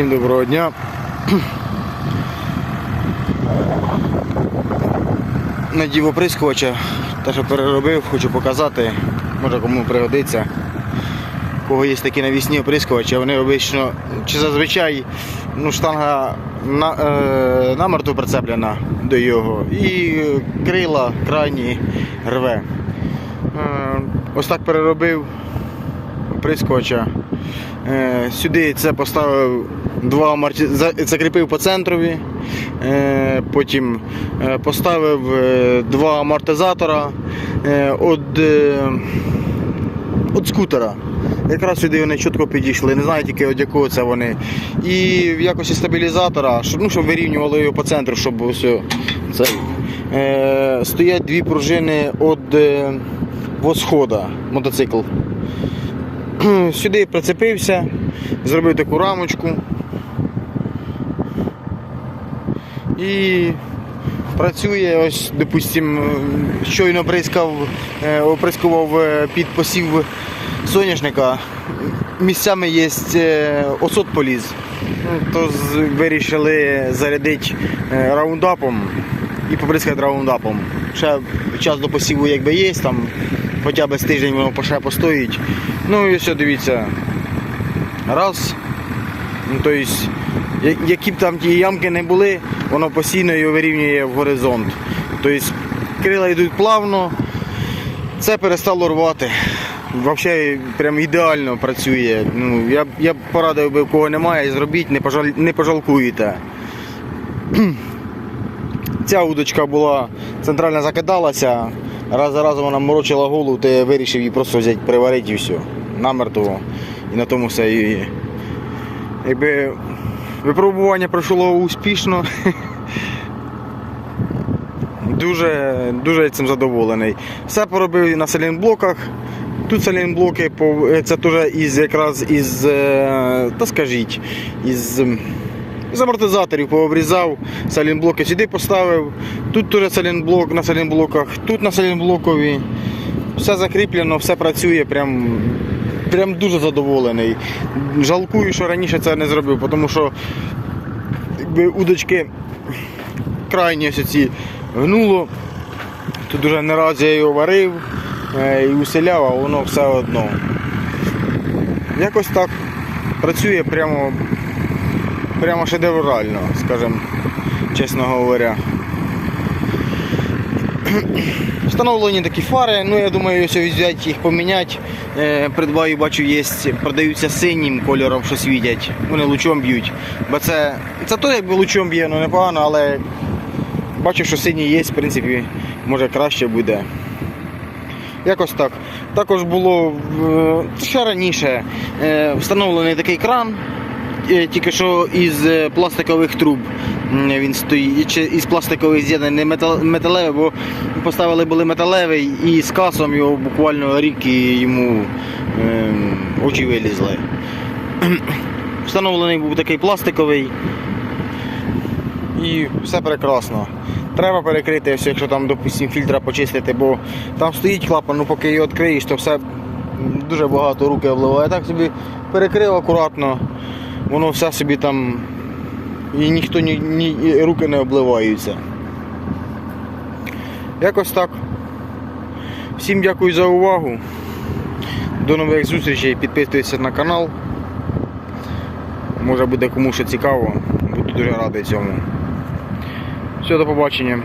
Всім доброго дня. Надів оприскувача, те, що переробив, хочу показати, може кому пригодиться. У кого є такі навісні оприскувачі, вони обично, чи зазвичай ну, штанга на, е, намертво прицеплена до його і крила крайні рве. Е, ось так переробив оприскувача. Е, Сюди це поставив два аморти... закріпив по центрові, е, потім е, поставив два амортизатора від, від скутера. Якраз сюди вони чітко підійшли, не знаю тільки від якого це вони. І в якості стабілізатора, щоб, ну, щоб вирівнювали його по центру, щоб все. Це, е, стоять дві пружини від восхода мотоцикл. Сюди прицепився, зробив таку рамочку і працює, ось, допустим, щойно прискав, е, оприскував е, під посів соняшника. Місцями є е, осот поліз. Ну, То вирішили зарядити раундапом і поприскати раундапом. Ще час до посіву якби є, там хоча б з тиждень воно ще постоїть. Ну і все, дивіться. Раз. Ну, тобто, які б там ті ямки не були, воно постійно його вирівнює в горизонт. Тобто крила йдуть плавно, це перестало рвати. Взагалі прям ідеально працює. Ну, я, я б порадив би, у кого немає, зробіть, не, пожаль, не пожалкуєте. Ця удочка була центрально закидалася, раз за разом вона морочила голову, то я вирішив її просто взяти, приварити і все. Намертво. І на тому все. І, якби випробування пройшло успішно. Дуже, дуже цим задоволений. Все поробив на селінблоках. Тут селінблоки це теж із якраз із, е, та скажіть, із, з амортизаторів пообрізав, салінблоки сюди поставив. Тут теж салінблок на салінблоках, тут на салінблокові. Все закріплено, все працює, прям, прям дуже задоволений. Жалкую, що раніше це не зробив, тому що якби удочки крайні ось ці гнуло. Тут уже не раз я його варив е, і уселяв, а воно все одно. Якось так працює прямо, прямо шедеврально, скажімо, чесно говоря. Встановлені такі фари, ну я думаю, якщо взяти їх поміняти, е, придбаю, бачу, є, продаються синім кольором, що світять, вони лучом б'ють. Бо це, це то якби лучом б'є, ну непогано, але бачу, що синій є, в принципі, може краще буде. Якось так. Також було е, ще раніше е, встановлений такий кран, тільки що із е, пластикових труб він стоїть, чи із пластикових з'єднань, не металевий, бо поставили були металевий і з касом його буквально рік і йому е, очі вилізли. Встановлений був такий пластиковий і все прекрасно. Треба перекрити, якщо там, допустим, фільтра почистити, бо там стоїть клапан, ну поки його відкриєш, то все дуже багато руки обливає. Так собі перекрив акуратно, воно все собі там і ніхто ні, ні руки не обливаються. Якось так. Всім дякую за увагу. До нових зустрічей. Підписуйтесь на канал. Може буде кому що цікаво. Буду дуже радий цьому. Все, до побачення.